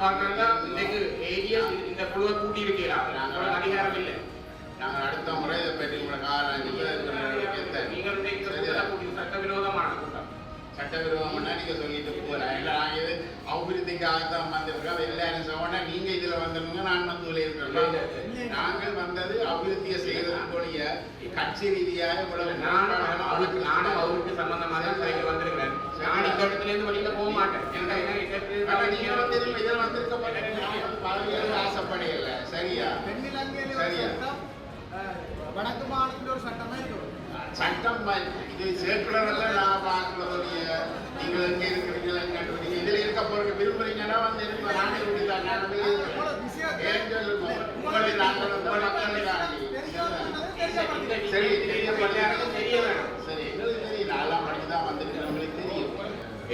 பார்க்கணும்னா இன்னைக்கு ஏடிஎஸ் இந்த குழுவை கூட்டி இருக்கிறாங்க உங்களுக்கு அதிகாரம் இல்லை நாங்கள் அடுத்த முறை இதை பற்றி உங்களை காலம் நீங்கள் இன்னைக்கு இந்த கூட்டத்தை கூட்டி சட்டவிரோதமான கூட்டம் சட்டவிரோதம்னா நீங்க சொல்லிட்டு போறேன் இல்லை நாங்கள் இது அபிவிருத்திக்காகத்தான் வந்திருக்கோம் எல்லாரும் சொன்னா நீங்க இதுல வந்துருங்க நான் வந்து இதுல இருக்கிறோம் நாங்கள் வந்தது அபிவிருத்தியை செய்வதற்குரிய கட்சி ரீதியாக இவ்வளவு நானும் அவருக்கு நானும் அவருக்கு சம்பந்தமாக தான் வந்திருக்கிறேன். நான் இந்த இருந்து வெளியில போக மாட்டேன் ஏன்னா என்ன இதற்கு ஆனா நீங்க வந்து இதுல வந்திருக்க ஆசைப்படையில சரியா? சரியா. வடக்கு மாநிலத்தில் ஒரு சட்டமே இது சேர்க்கிறதெல்லாம் நான் பார்க்கறதுடைய நீங்கள் எங்க இருக்கிறீங்களா இதுல இருக்க போறது விரும்புறீங்கன்னா வந்து இருக்க நானே விடுதான் நான் வந்து ஏன் சொல்லுங்க? உங்களை நாங்கள் உங்கள் மக்களுக்காண்டி சரி தெரிய எல்லாருக்கும் தெரிய வேணும் சரி எங்களுக்கு தெரியும் நாலாம் மணிக்கு தான் வந்துட்டு உங்களுக்கு தெரியும்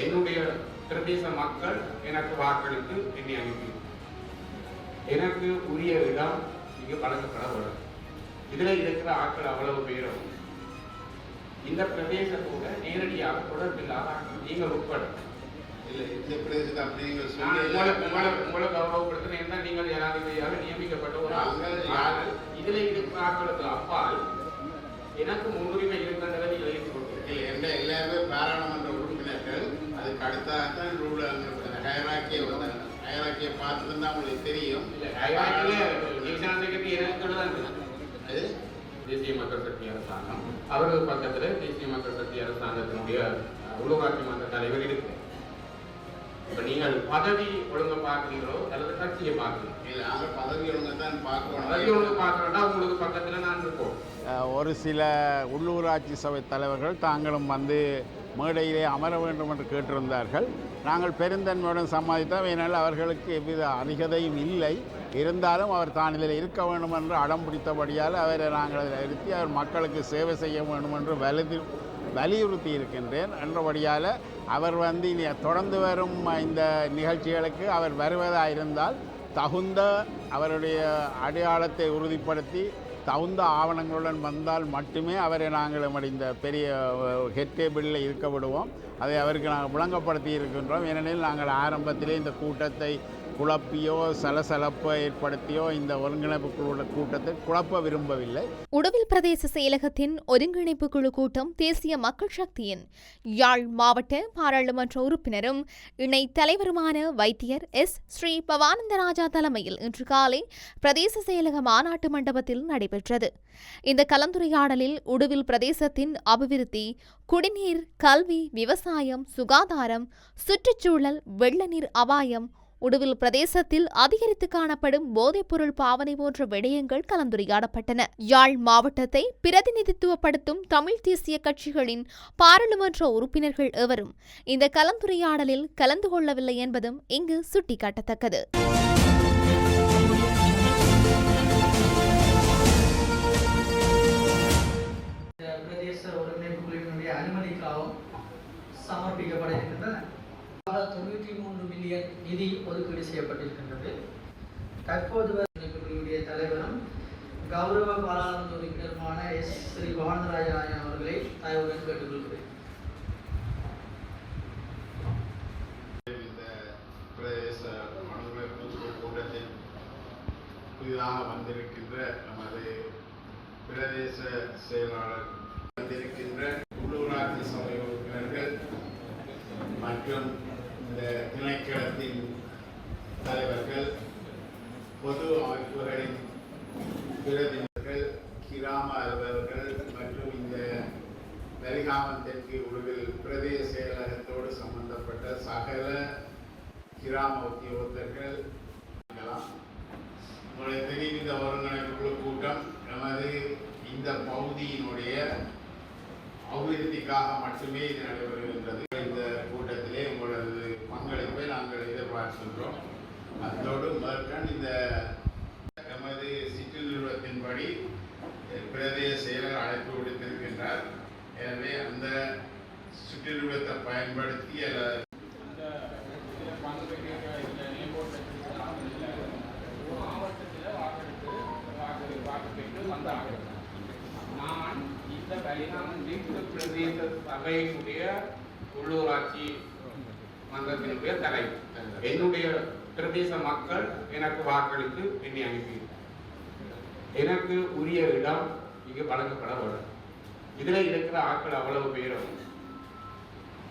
என்னுடைய பிரதேச மக்கள் எனக்கு வாக்களித்து என்னை அனுப்பி எனக்கு உரிய இடம் இங்கு வழங்கப்பட வேண்டும். இதுல இருக்கிற ஆட்கள் அவ்வளவு பேரும் இந்த பிரதேசத்தோட நேரடியாக தொடர்பில்லாத ஆட்கள். நீங்கள் உட்பட. நீங்கள் ஜனாதிபதியாக நியமிக்கப்பட்ட ஒரு ஆட்கள் இதுல இருக்கிற ஆட்களுக்கு அப்பால் எனக்கு முன்னுரிமை நீங்கள் ஏற்றுக்கொள்கிறேன் இல்லை எல்லாருமே பாராளுமன்ற அதுக்கு அடுத்தான் ரூல் ஹயராக்கியை வந்து ஹயராக்கியை பார்த்துட்டு தான் உங்களுக்கு தெரியும். தான். அது? தேசிய மக்கள் சக்தி அரசாங்கம். அவர்கள் பக்கத்துல தேசிய மக்கள் சக்தி அரசாங்கத்தினுடைய உள்ளூராட்சி மன்ற தலைவர் இருக்கு. இப்ப நீங்கள் பதவி ஒழுங்க பார்க்கிறீங்களோ அல்லது கட்சியை பார்க்கிறீங்களோ இல்லை நாங்கள் பதவி ஒழுங்கை தான் பதவி ஒழுங்கு பார்க்கணும் பார்க்கறதா உங்களுக்கு பக்கத்துல நான் இருக்கோம் ஒரு சில உள்ளூராட்சி சபை தலைவர்கள் தாங்களும் வந்து மேடையிலே அமர வேண்டும் என்று கேட்டிருந்தார்கள். நாங்கள் பெருந்தன்மையுடன் சம்மதித்தோம் ஏனால் அவர்களுக்கு எவ்வித அருகதையும் இல்லை. இருந்தாலும் அவர் தான் இதில் இருக்க வேண்டும் என்று அடம் பிடித்தபடியால் அவரை நாங்கள் அதில் இருத்தி அவர் மக்களுக்கு சேவை செய்ய வேண்டும் என்று வலிது வலியுறுத்தி இருக்கின்றேன். என்றபடியால் அவர் வந்து இனி தொடர்ந்து வரும் இந்த நிகழ்ச்சிகளுக்கு அவர் வருவதாக இருந்தால் தகுந்த அவருடைய அடையாளத்தை உறுதிப்படுத்தி தகுந்த ஆவணங்களுடன் வந்தால் மட்டுமே அவரை நாங்கள் நம்முடைய இந்த பெரிய ஹெட் டேபிளில் இருக்க விடுவோம். அதை அவருக்கு நாங்கள் விளங்கப்படுத்தி இருக்கின்றோம். ஏனெனில் நாங்கள் ஆரம்பத்திலே இந்த கூட்டத்தை குழப்பியோ சலசலப்போ ஏற்படுத்தியோ இந்த ஒருங்கிணைப்பு குழு கூட்டத்தை குழப்ப விரும்பவில்லை. உடவில் பிரதேச செயலகத்தின் ஒருங்கிணைப்பு குழு கூட்டம் தேசிய மக்கள் சக்தியின் யாழ் மாவட்ட பாராளுமன்ற உறுப்பினரும் இணை தலைவருமான வைத்தியர் எஸ். ஸ்ரீ. பவானந்தராஜா தலைமையில் இன்று காலை பிரதேச செயலக மாநாட்டு மண்டபத்தில் நடைபெற்றது. இந்த கலந்துரையாடலில் உடுவில் பிரதேசத்தின் அபிவிருத்தி குடிநீர் கல்வி விவசாயம் சுகாதாரம் சுற்றுச்சூழல் வெள்ள நீர் அபாயம் உடுவில் பிரதேசத்தில் அதிகரித்து காணப்படும் போதைப்பொருள் பாவனை போன்ற விடயங்கள் கலந்துரையாடப்பட்டன. யாழ் மாவட்டத்தை பிரதிநிதித்துவப்படுத்தும் தமிழ் தேசிய கட்சிகளின் பாராளுமன்ற உறுப்பினர்கள் எவரும் இந்த கலந்துரையாடலில் கலந்து கொள்ளவில்லை என்பதும் இங்கு சுட்டிக்காட்டத்தக்கது. பிரதேச ஒருங்கிணைப்பு குழுவினுடைய அனுமதிக்காகவும் சமர்ப்பிக்கப்பட இருக்கின்றன தொண்ணூற்றி மூன்று மில்லியன் நிதி ஒதுக்கீடு செய்யப்பட்டிருக்கின்றது. தற்போது வரை தலைவரும் கௌரவ பாராளுமன்ற உறுப்பினருமான எஸ் ஸ்ரீ பவானராஜன் அவர்களை தயவுடன் கேட்டுக்கொள்கிறேன். புதிதாக வந்திருக்கின்ற நமது பிரதேச செயலாளர் வந்திருக்கின்ற உள்ளூராட்சி சபை உறுப்பினர்கள் மற்றும் இந்த திணைக்களத்தின் தலைவர்கள் பொது அமைப்புகளின் பிரதிநிதிகள் கிராம அலுவலர்கள் மற்றும் இந்த வெலிகாமன் தெற்கு உடுவில் பிரதேச செயலகத்தோடு சம்பந்தப்பட்ட சகல கிராம உத்தியோகத்தர்கள் இருக்கலாம். உங்களுக்கு தெரியும் இந்த ஒருங்கிணைப்பு குழு கூட்டம் நமது இந்த பகுதியினுடைய அபிவிருத்திக்காக மட்டுமே இது நடைபெறுகின்றது. இந்த கூட்டத்திலே உங்களது பங்களிப்பை நாங்கள் எதிர்பார்க்கின்றோம். அதோடு மேற்கண் இந்த நமது சிற்று நிறுவனத்தின்படி பிரதேச செயலர் அழைப்பு விடுத்திருக்கின்றார். எனவே அந்த சுற்றுநிறுவனத்தை பயன்படுத்தி அல்ல- மாவட்டத்தில் வாக்களித்து வாக்கு வாக்கு பெற்று வந்தாங்க நான் இந்த வலிகாமன் வீட்டு பிரதேச சபையினுடைய உள்ளூராட்சி மன்றத்தினுடைய தலைவர் என்னுடைய பிரதேச மக்கள் எனக்கு வாக்களித்து என்னை அனுப்பி எனக்கு உரிய இடம் இங்கு வழங்கப்பட வேண்டும். இதுல இருக்கிற ஆட்கள் அவ்வளவு பேரும்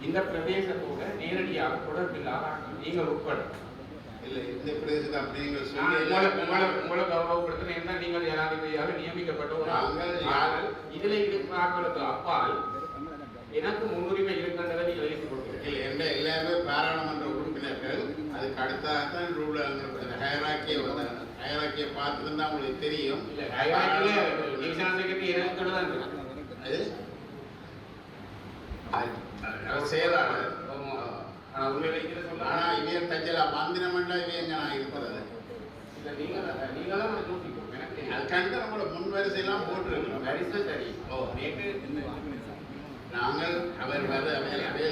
இந்த பிரதேசத்தோட நேரடியாக தொடர்பில்லாத ஆட்கள். நீங்கள் உட்பட. இல்லை இந்த பிரதேசத்தை அப்படி நீங்கள் நான் சொல்லி உங்களை உங்களை உங்களை கௌரவப்படுத்தினேன் தான் நீங்கள் ஜனாதிபதியாக நியமிக்கப்பட்ட ஒரு ஆனால் இதுல இருக்கிற ஆட்களுக்கு அப்பால் எனக்கு முன்னுரிமை இருக்கின்றதை நீங்கள் ஏற்றுக்கொள்கிறீர்கள் இல்லை எந்த எல்லாருமே பாராளுமன்ற உறுப்பினர்கள் அதுக்கு அடுத்ததான் ரூல் ஹயராக்கியை வந்து ஹயராக்கியை பார்த்துருந்தா உங்களுக்கு தெரியும். இல்ல எனக்கு தான் அது? செயலாளர். ஆமா. ஆனா உண்மையில சொல்ல தஞ்சல மந்திரமண்டா இவன் நான் இருக்கிறது இல்ல நீங்க தான் நீங்க தான் எனக்கு. அதுக்காண்டி தான் நம்மளோட முன் வரிசையெல்லாம் போட்டிருக்கிறோம். வரிசை சரி. ஓ. நேற்று நாங்கள் அவர் வர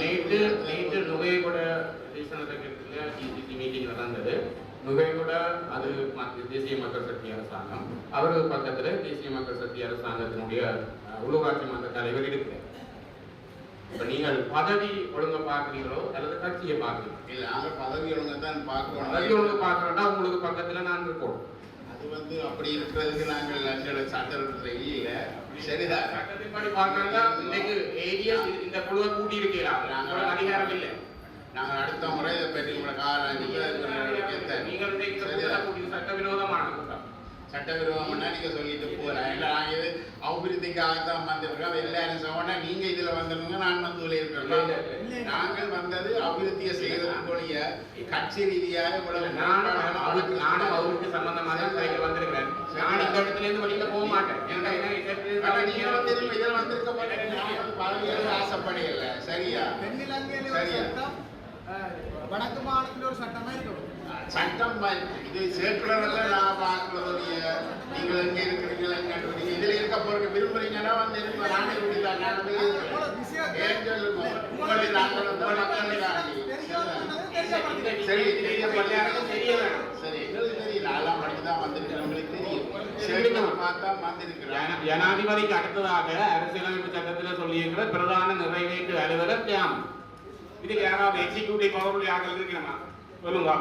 நேற்று நேற்று நுகையகூட செக்ரட்டரியில டிசிசி மீட்டிங் நடந்தது. நுகையகூட அது தேசிய மக்கள் சக்தி அரசாங்கம். அவருக்கு பக்கத்துல தேசிய மக்கள் சக்தி அரசாங்கத்தினுடைய உள்ளூராட்சி மன்ற தலைவர் இருக்கிறார். இப்ப நீங்கள் பதவி ஒழுங்க பார்க்கிறீங்களோ அல்லது கட்சியை பார்க்கிறீங்களோ இல்லை நாங்கள் பதவி ஒழுங்கை தான் பதவி ஒழுங்கு பார்க்கணும் பார்க்கறோம்னா உங்களுக்கு பக்கத்துல நான் இருக்கணும். அது வந்து அப்படி இருக்கிறதுக்கு நாங்கள் எங்களோட சட்டத்தில் இல்லை. சரிதான் சட்டத்தின்படி பார்க்கறதா இன்னைக்கு ஏரியா இந்த குழுவை கூட்டி இருக்கிறாங்க நாங்கள் அதிகாரம் இல்லை. நாங்கள் அடுத்த முறை இதை பற்றி உங்களை காலம் நீங்கள் கூட்டி சட்டவிரோதமான நீங்க சொல்லிட்டு போறேன். இல்லை நான் இது அபிவிருத்திக்காக தான் வந்திருக்கோம் எல்லாரும் சொன்னா நீங்க இதுல வந்துருங்க நான் வந்து இல்ல. நாங்கள் வந்தது அபிவிருத்தியை செய்வதற்குரிய கட்சி ரீதியாக இவ்வளவு நானும் அவருக்கு நானும் அவருக்கு சம்பந்தமா தான் வந்திருக்கிறேன். நான் இந்த இடத்துல இருந்து வெளியில போக மாட்டேன். ஏன்னா என்ன ஆனா நீங்க வந்து இதில் வந்திருக்க மாட்டேன் நான் வந்து பதவியில் ஆசைப்படையில சரியா? சரியா? வடக்கு மாநிலத்தில் ஒரு சட்டமா இருக்கணும். சட்டம் இது சேர்க்கிறதுல நான் பார்க்கறதுடைய நீங்கள் எங்க இருக்கிறீங்க எங்க இருக்கிறீங்க இதுல இருக்க போறீங்க விரும்புறீங்கன்னா வந்து நானே நான் உங்களை நாங்கள் சரி எங்களுக்கு தான் வந்திருக்கிறேன் உங்களுக்கு தெரியும். வந்திருக்கிறேன். ஜனாதிபதிக்கு அடுத்ததாக அரசியலமைப்பு சட்டத்துல சொல்லியிருக்கிற பிரதான நிறைவேற்று அலுவலர் தியாம் இதுக்கு யாராவது எக்ஸிக்யூட்டிவ் பவருடைய ஆக்கள் இருக்கணுமா சொல்லுங்க.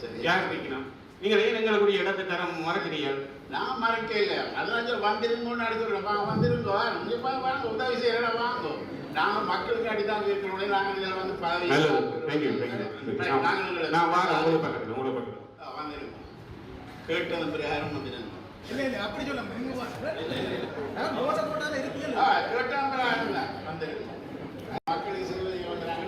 சரி. யார் இருக்கணும் நீங்க ஏன் எங்களுடைய இடத்தை தர மறக்கிறீர்கள் நான் மறக்க இல்லை. அதெல்லாம் சொல்லி வந்திருங்கன்னு அடிச்சுடுறோம் வாங்க வந்திருங்கோ. நீங்க போய் வாங்க. உதவி செய்யறா வாங்க. நாங்கள் மக்களுக்கு அடிதான் இருக்கிறோம் நாங்கள் இதில் வந்து பதவி நாங்கள் நான் வாங்க உங்களுக்கு பக்கத்துல உங்களுக்கு பக்கத்துல வந்திருக்கோம் கேட்டதன் பிரகாரம் வந்திருந்தோம் இல்ல இல்ல. அப்படி சொல்ல கேட்டதன் பிரகாரம் வந்திருக்கோம் மக்களுக்கு செய்வதை வந்தாங்க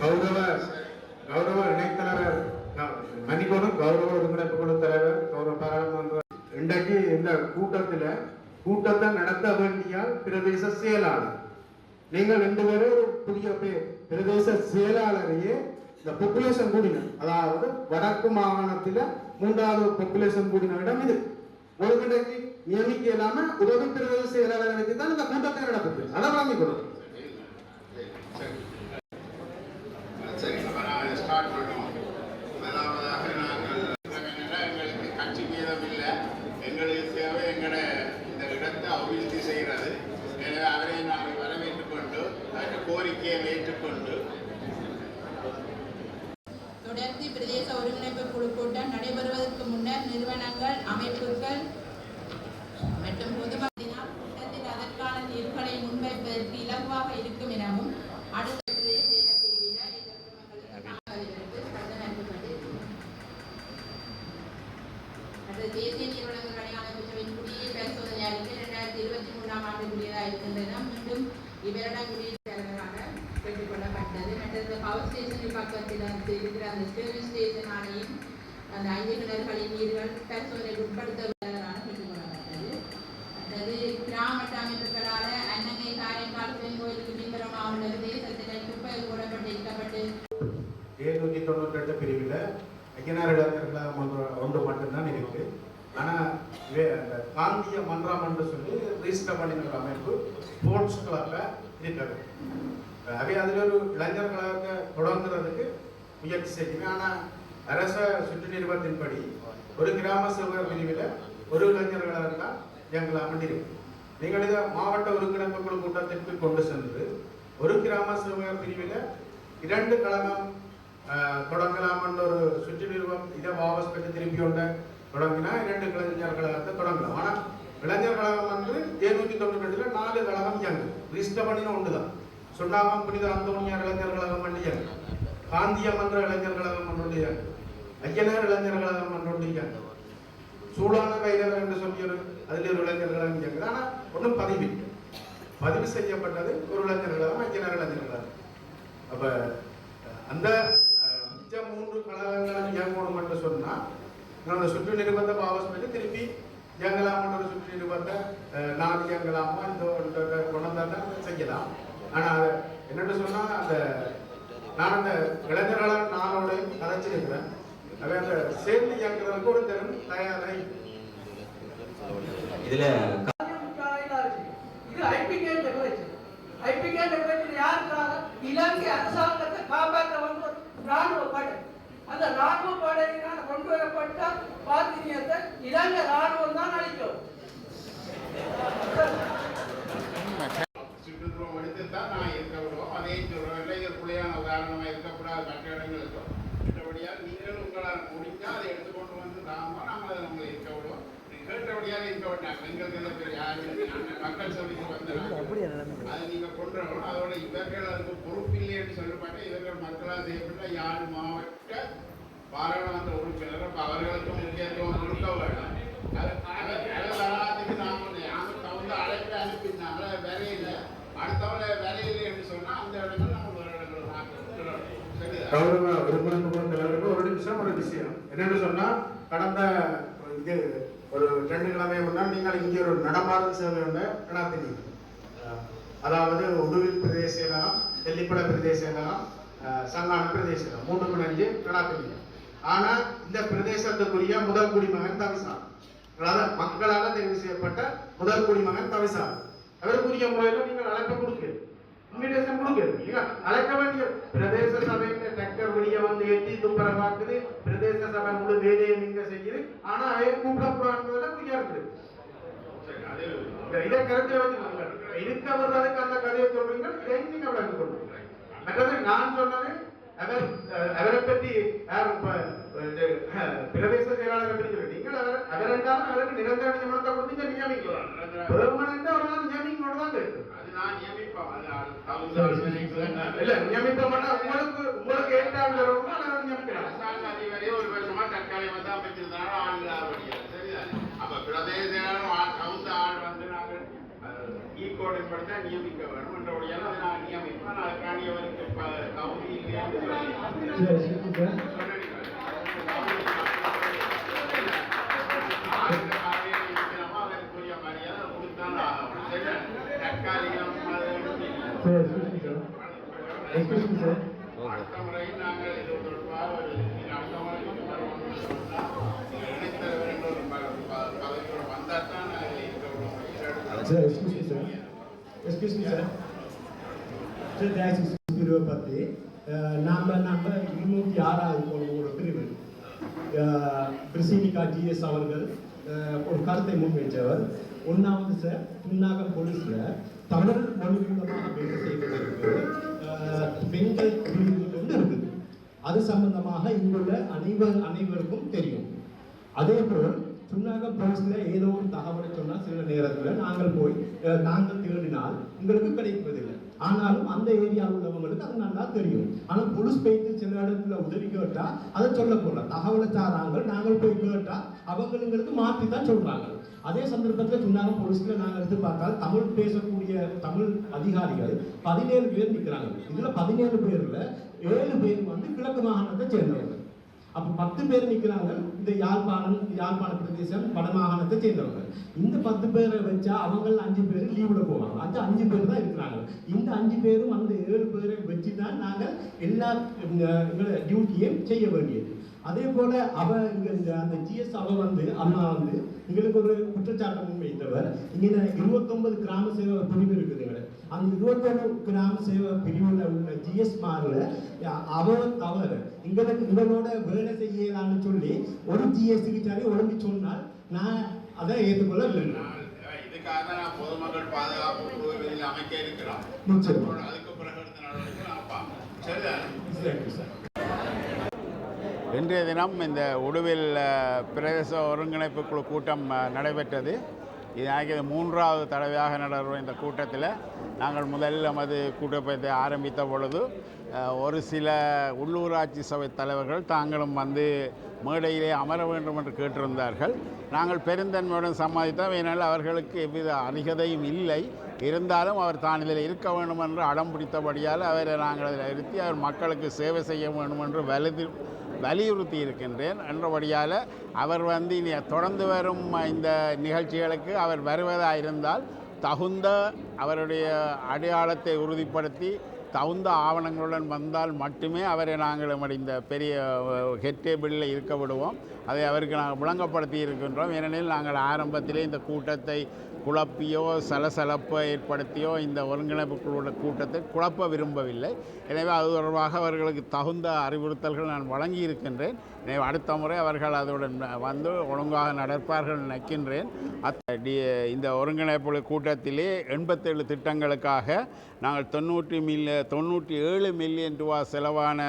கௌரவ கௌரவ இணைத்தலைவர் க- மன்னிக்கணும் கௌரவ ஒருங்கிணைப்பு குழு தலைவர் கௌரவ பாராளுமன்ற இன்றைக்கு இந்த கூட்டத்தில் கூட்டத்தை நடத்த வேண்டிய பிரதேச செயலாளர் நீங்கள் ரெண்டு பேரும் ஒரு புதிய பிரதேச செயலாளரையே இந்த பாப்புலேஷன் கூடினர் அதாவது வடக்கு மாகாணத்தில் மூன்றாவது பாப்புலேஷன் கூடின இடம் இது. ஒரு இன்றைக்கு நியமிக்க இல்லாம உதவி பிரதேச செயலாளர் வச்சு தான் இந்த கூட்டத்தை நடக்குது அதை வாங்கிக்கணும் சரி அப்ப நான் ஸ்டார்ட் பண்ணுவோம் முதலாவதாக நாங்கள் என்னன்னா, எங்களுக்கு கட்சி மீதம் இல்லை எங்களுக்கு தேவை எங்களோட இந்த இடத்தை அபிவிருத்தி செய்கிறது எனவே அவரை நாங்கள் வரவேற்றுக் கொண்டு அந்த கோரிக்கையை ஏற்றுக்கொண்டு தொடர்ந்து பிரதேச ஒருங்கிணைப்பு குழு கூட்டம் நடைபெறுவதற்கு முன்னர் நிறுவனங்கள் அமைப்புகள் மற்றும் பொதுமக்களினால் கூட்டத்தில் அதற்கான தீர்வுகளை முன்வைப்பதற்கு இலகுவாக இருக்கும் எனவும் அடுத்த பிரதேச செயலர் பிரிவினர் இந்த குழுமங்களுக்கு வாக்களிப்பதற்கு கட்டமைக்கப்பட்டிருக்கிறது. அடுத்து தேசிய நிறுவனங்கள் அடையாள சபையின் குடியை பரிசோதனை அறிக்கை இரண்டாயிரத்தி இருபத்தி மூன்றாம் ஆண்டுக்குரியதாக இருக்கின்றன மீண்டும் இவரிடம் குடியிருப்பாளராக பெற்றுக்கொள்ளப்பட்டது மற்றது பவர் ஸ்டேஷன் பக்கத்தில் வந்து இருக்கிற அந்த சர்வீஸ் ஸ்டேஷன் ஆணையும் அந்த ஐந்து கிணறுகளின் நீர்கள் பரிசோதனைக்கு உட்படுத்தப்பட்டதாக பெற்றுக்கொள்ளப்பட்டது மற்றது கிராம அமைப்புகளால் அன்னங்கை காரைக்கால் கோயிலுக்கு பின்புறம் மாவட்ட தேசத்தில் குப்பை கூறப்பட்டு இருக்கப்பட்டு எழுநூற்றி தொண்ணூற்றி ரெண்டு பிரிவில் ஐயனார் இளைஞர்களாக ஒன்று மட்டும்தான் இருக்கு. ஆனால் அந்த காந்திய மன்றம் என்று சொல்லி ரிஜிஸ்டர் பண்ணிக்கிற அமைப்பு ஸ்போர்ட்ஸ் கிளப்பில் இருக்கிறது. அதே அதில் ஒரு இளைஞர்களாக தொடங்குறதுக்கு முயற்சி செய்கிறேன் ஆனால் அரச சுற்று நிறுவனத்தின்படி ஒரு கிராம சேவகர் பிரிவில் ஒரு இளைஞர்களாக இருந்தால் எங்கள் அமர்ந்திருக்கும் நீங்கள் இதை மாவட்ட ஒருங்கிணைப்பு குழு கூட்டத்திற்கு கொண்டு சென்று ஒரு கிராம சேவை பிரிவில் இரண்டு கழகம் ஆஹ், தொடங்கலாம் என்ற ஒரு சுற்று நிறுவனம் இதை வாபஸ் பெற்று திருப்பி கொண்ட தொடங்கினா இரண்டு இளைஞர் கழகத்தை தொடங்கலாம். ஆனால் இளைஞர் கழகம் வந்து எழுநூற்றி தொண்ணூற்றி ரெண்டுல நாலு கழகம் இயங்கு ரிஜிஸ்டர் பண்ணின ஒன்று தான் சுண்ணாமம் புனித அந்தோனியார் இளைஞர் கழகம் பண்ணி இயங்கு காந்தியம் என்ற இளைஞர் கழகம் ஒன்று இயங்கு ஐயனார் இளைஞர் கழகம் ஒன்று இயங்கு சூடான கைதர் என்று சொல்லி ஒரு அதில் ஒரு இளைஞர் கழகம் இயங்குது. ஆனால் ஒன்றும் பதிவு பதிவு செய்யப்பட்டது ஒரு இளைஞர் நிலம் ஐயனார் இளைஞர் நிலம் அப்போ அந்த மிச்ச மூன்று கழகங்கள் இயங்கணும் என்று சொன்னால் நான் அந்த சுற்று நிறுவனத்தை வாபஸ் பண்ணி திருப்பி இயங்கலாம் ஒரு சுற்று நிறுவனத்தை நான் இயங்கலாமா இந்த கொண்டாந்தா செய்யலாம். ஆனால் அது என்னென்னு சொன்னால் அந்த நான் அந்த இளைஞர்களால் நானோட கதைச்சிருக்கிறேன் அவை அந்த சேர்ந்து இயங்குறதுக்கு ஒரு திறன் தயாராக இதுல ஐ பிகேன் டெக்கரேஷன் யாருக்காக? இலங்கை அரசாங்கத்தை காப்பாற்ற வந்து ராணுவ படை. அந்த ராணுவ படையினால் கொண்டு வரப்பட்ட பாத்திரியத்தை இலங்கை ராணுவம் தான் அளிக்கும் சுற்றுத்துவம் எடுத்து தான் நான் இருக்க விடுவோம் அதையும் சொல்றோம் இளைஞர் பிள்ளையான உதாரணமாக இருக்கக்கூடாது மற்ற இடங்களுக்கு மற்றபடியால் நீங்கள் உங்களால் முடிஞ்சால் அதை எடுத்துக்கொண்டு வந்து தாமா நாங்கள் அதை நம்மளை இருக்க விடுவோம் நீங்க பேர் யாரும் நாங்கள் மக்கள் சபைக்கு வந்தாங்க அதை நீங்கள் கொண்டு வரணும் அதோட இவர்கள் அதுக்கு பொறுப்பில்லைன்னு சொல்லப்பட்ட இவர்கள் மக்களால் செய்யப்பட்ட யாழ் மாவட்ட பாராளுமன்ற உறுப்பினர் அப்ப அவர்களுக்கு முக்கியத்துவம் கொடுக்க அது வராதுக்கு நாம நாம தகுந்த அழைப்பு அனுப்பினாங்க. வேலையில் அடுத்தவரை வேலையில் என்று சொன்னா அந்த இடங்கள் நம்ம ஒரு இடங்கள் கௌரவ தலைவருக்கு நிமிஷம் ஒரு விஷயம். என்னன்னு சொன்னா கடந்த இது ரெண்டு கிழமை முன்னால் நீங்கள் இங்கே ஒரு நடமாடும் சேவை ஒன்று நடத்தினீங்க அதாவது உடுவில் பிரதேச செயலகம் தெல்லிப்பட பிரதேச சங்கான பிரதேசம் மூன்று பிணைஞ்சு நடத்தினீங்க ஆனா இந்த பிரதேசத்துக்குரிய முதல் குடிமகன் தவிசார் அதாவது மக்களால் தெரிவு செய்யப்பட்ட முதல் குடிமகன் தவிசார். அவருக்குரிய முறையில் நீங்கள் அழைப்பு கொடுக்க இன்விடேஷன் கொடுங்க நீங்க அழைக்க வேண்டிய பிரதேச சபையில டக்கர் வெளிய வந்து எட்டி துப்புர பார்க்குது பிரதேச சபை முழு வேலையை நீங்க செய்யுது ஆனா அவைய கூப்பிடக்கூடாதுன்றதுல குறியா இருக்குது இதை கருத்தில் வச்சுக்கோங்க இருக்க வர்றதுக்கு அந்த கதையை சொல்றீங்க இதை நீங்க விளக்கு மற்றது நான் சொன்னது அவர் அவரை பற்றி பிரதேச செயலாளரை பற்றி நீங்கள் அவர் அவர் என்றாலும் அவருக்கு நிரந்தர நியமனத்தை கொடுத்து நியமிக்கலாம் பெர்மனண்டா நாள் நியமிக்கணும் தான் அது நான் தகுந்த இல்ல நியமிக்க மாட்டா உங்களுக்கு உங்களுக்கு ஏற்றாங்க நான் நியமிக்கலாம் அதிகாரி ஒரு வருஷமா தற்காலிகமா தான் ஆள் இல்லாத வழியாது சரிதானே அப்ப பிரதேச கவுந்த ஆள் வந்து நாங்கள் ஈகோடின் படி தான் நியமிக்க வேண்டும் என்றபடியால் அதை நான் நியமிப்பேன். சார் பதவியோட வந்தால் தான் நாங்கள் இருக்க விடுவோம். Sir excuse me, sir Excuse me, sir. Sir, that is பத்தி நாம நம்ம இருநூத்தி ஆறாவது ஒரு பிரிவு பிரசினிகா ஜிஎஸ் அவர்கள் ஒரு கருத்தை முன்வைச்சவர் ஒன்றாவது சார் துன்னாகம் போலீஸில் தமிழ் மொழி மூலமாக வேலை செய்வதற்கு பெண்கள் பிரிவு ஒன்று இருக்குது. அது சம்பந்தமாக இங்குள்ள அனைவர் அனைவருக்கும் தெரியும். அதே போல் சுண்ணாக போலீஸ்ல ஏதோ ஒரு தகவலை சொன்னால் சில நேரத்தில் நாங்கள் போய் நாங்கள் தேடினால் உங்களுக்கு கிடைப்பதில்லை. ஆனாலும் அந்த ஏரியாவில் உள்ளவங்களுக்கு அது நல்லா தெரியும். ஆனால் போலீஸ் போயிட்டு சில இடத்துல உதவி கேட்டால் அதை சொல்ல போல. தகவலை தாராங்க நாங்கள் போய் கேட்டால் அவங்களுக்கு மாற்றி தான் சொல்கிறாங்க அதே சந்தர்ப்பத்தில் சொன்னாங்க போலீஸ்ல நாங்கள் எடுத்து பார்த்தால் தமிழ் பேசக்கூடிய தமிழ் அதிகாரிகள் பதினேழு பேர் நிற்கிறாங்க இதில் பதினேழு பேரில் ஏழு பேர் வந்து கிழக்கு மாகாணத்தை சேர்ந்தவர்கள் அப்போ பத்து பேர் நிற்கிறாங்க இந்த யாழ்ப்பாணம் யாழ்ப்பாண பிரதேசம் வடமாகாணத்தை சேர்ந்தவங்க. இந்த பத்து பேரை வச்சா அவங்க அஞ்சு பேர் லீவில் போவாங்க. அது அஞ்சு பேர் தான் இருக்கிறாங்க. இந்த அஞ்சு பேரும் அந்த ஏழு பேரை வச்சு தான் நாங்கள் எல்லா எங்களோட டியூட்டியும் செய்ய வேண்டியது. அதே போல அவ இங்க இந்த அந்த ஜிஎஸ் அவ வந்து அம்மா வந்து எங்களுக்கு ஒரு குற்றச்சாட்டு முன்வைத்தவர். இங்க இருபத்தொன்பது கிராம சேவை பிரிவு இருக்குதுங்க அந்த இருபத்தொன்று கிராம சேவை பிரிவுல உள்ள ஜிஎஸ் மார்ல அவ தவறு எங்களுக்கு இவனோட வேலை செய்யலாம்னு சொல்லி ஒரு ஜிஎஸ் கிட்டாலே ஒழுங்கு சொன்னால் நான் அதை ஏற்றுக்கொள்ளவில்லை இதுக்காக நான் பொதுமக்கள் பாதுகாப்பு குழுவில் அமைக்க இருக்கிறோம். அதுக்கு பிறகு எடுத்த நடவடிக்கை சார் இன்றைய தினம் இந்த உடுவில் பிரதேச ஒருங்கிணைப்பு குழு கூட்டம் நடைபெற்றது. இது மூன்றாவது தடவையாக நடைபெறும் இந்த கூட்டத்தில் நாங்கள் முதலில் நமது கூட்டப்பயத்தை ஆரம்பித்த பொழுது ஒரு சில உள்ளூராட்சி சபை தலைவர்கள் தாங்களும் வந்து மேடையிலே அமர வேண்டும் என்று கேட்டிருந்தார்கள். நாங்கள் பெருந்தன்மையுடன் சம்மதித்தோம் ஏனால் அவர்களுக்கு எவ்வித அருகதையும் இல்லை. இருந்தாலும் அவர் தான் இதில் இருக்க வேண்டும் என்று அடம் பிடித்தபடியால் அவரை நாங்கள் அதில் இருத்தி அவர் மக்களுக்கு சேவை செய்ய வேண்டும் என்று வலிது வலியுறுத்தி இருக்கின்றேன். என்றபடியால் அவர் வந்து இனி தொடர்ந்து வரும் இந்த நிகழ்ச்சிகளுக்கு அவர் வருவதாக இருந்தால் தகுந்த அவருடைய அடையாளத்தை உறுதிப்படுத்தி தகுந்த ஆவணங்களுடன் வந்தால் மட்டுமே அவரை நாங்கள் இந்த பெரிய ஹெட் டேபிளில் இருக்க விடுவோம். அதை அவருக்கு நாங்கள் விளங்கப்படுத்தி இருக்கின்றோம். ஏனெனில் நாங்கள் ஆரம்பத்திலே இந்த கூட்டத்தை குழப்பியோ சலசலப்பை ஏற்படுத்தியோ இந்த ஒருங்கிணைப்பு குழுவோட கூட்டத்தை குழப்ப விரும்பவில்லை. எனவே அது தொடர்பாக அவர்களுக்கு தகுந்த அறிவுறுத்தல்கள் நான் வழங்கி இருக்கின்றேன் எனவே அடுத்த முறை அவர்கள் அதனுடன் வந்து ஒழுங்காக நடப்பார்கள் நினைக்கின்றேன். அத் இந்த ஒருங்கிணைப்பு கூட்டத்திலே எண்பத்தேழு திட்டங்களுக்காக நாங்கள் தொண்ணூற்றி மில்லிய தொண்ணூற்றி ஏழு மில்லியன் ரூபா செலவான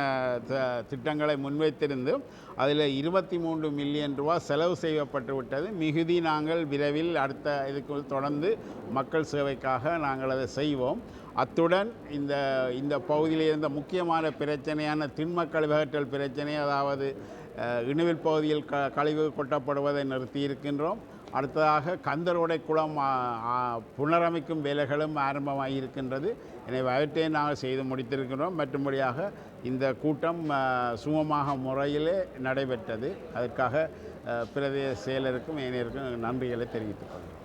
த- திட்டங்களை முன்வைத்திருந்தும் அதில் இருபத்தி மூன்று மில்லியன் ரூபா செலவு செய்யப்பட்டு விட்டது. மிகுதி நாங்கள் விரைவில் அடுத்த இதுக்கு தொடர்ந்து மக்கள் சேவைக்காக நாங்கள் அதை செய்வோம். அத்துடன் இந்த இந்த பகுதியில் இருந்த முக்கியமான பிரச்சனையான திண்ம கழிவகற்றல் பிரச்சனை அதாவது இணுவில் பகுதியில் க கழிவு கொட்டப்படுவதை நிறுத்தி இருக்கின்றோம் அடுத்ததாக கந்தரோடை குளம் புனரமைக்கும் வேலைகளும் ஆரம்பமாக இருக்கின்றது எனவே அவற்றை நாங்கள் செய்து முடித்திருக்கிறோம். மற்றும்படியாக இந்த கூட்டம் சுமமாக முறையிலே நடைபெற்றது. அதற்காக பிரதேச செயலருக்கும் ஏனையருக்கும் நன்றிகளை தெரிவித்துக் கொள்கிறேன்